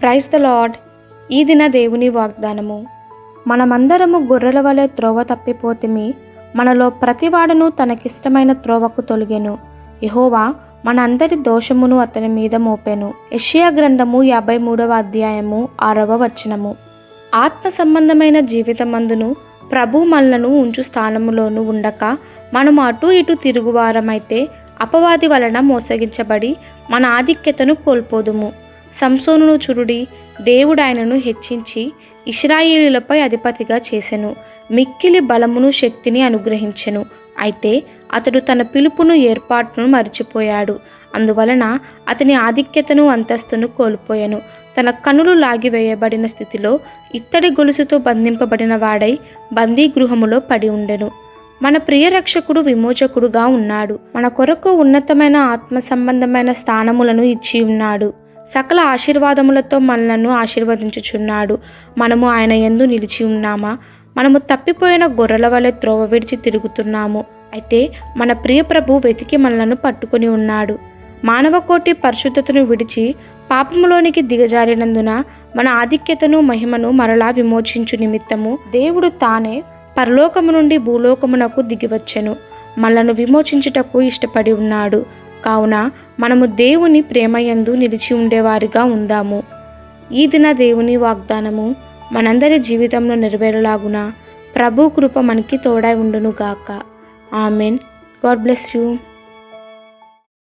Praise the lord ఈ దిన దేవుని వాగ్దానము. మనమందరము గొర్రెల వలె త్రోవ తప్పిపోతిమి మనలో ప్రతివాడను తనకిష్టమైన త్రోవకు తొలిగెను. యహోవా మనందరి దోషమును అతని మీద మోపెను. ఎషియా గ్రంథము యాభై మూడవ అధ్యాయము ఆరవ వచనము. ఆత్మ సంబంధమైన జీవితమందును ప్రభు మనలను ఉంచు స్థానములోను ఉండక మనము అటు ఇటు తిరుగువారమైతే అపవాది వలన మోసగించబడి మన ఆధిక్యతను కోల్పోదుము. సంసోనును చురుడి దేవుడు ఆయనను హెచ్చించి ఇస్రాయేలీలపై అధిపతిగా చేసెను. మిక్కిలి బలమును శక్తిని అనుగ్రహించెను. అయితే అతడు తన పిలుపును ఏర్పాటును మరిచిపోయాడు. అందువలన అతని ఆధిక్యతను అంతస్తును కోల్పోయాను. తన కనులు లాగివేయబడిన స్థితిలో ఇత్తడి గొలుసుతో బంధింపబడిన వాడై బందీ గృహములో పడి ఉండెను. మన ప్రియరక్షకుడు విమోచకుడుగా ఉన్నాడు. మన కొరకు ఉన్నతమైన ఆత్మ సంబంధమైన స్థానములను ఇచ్చి ఉన్నాడు. సకల ఆశీర్వాదములతో మనలను ఆశీర్వదించుచున్నాడు. మనము ఆయన ఎందు నిలిచి ఉన్నామా? మనము తప్పిపోయిన గొర్రెల వలె త్రోవ విడిచి తిరుగుతున్నాము. అయితే మన ప్రియ ప్రభు వెతికి మనలను పట్టుకొని ఉన్నాడు. మానవ కోటి పరిశుద్ధతను విడిచి పాపములోనికి దిగజారినందున మన ఆధిక్యతను మహిమను మరలా విమోచించు నిమిత్తము దేవుడు తానే పరలోకము నుండి భూలోకమునకు దిగివచ్చెను. మనలను విమోచించుటకు ఇష్టపడి ఉన్నాడు. కావున మనము దేవుని ప్రేమయందు నిలిచి ఉండేవారిగా ఉందాము. ఈ దిన దేవుని వాగ్దానము మనందరి జీవితంలో నెరవేరలాగున ప్రభు కృప మనకి తోడై ఉండును గాక ఆమెన్. God bless you.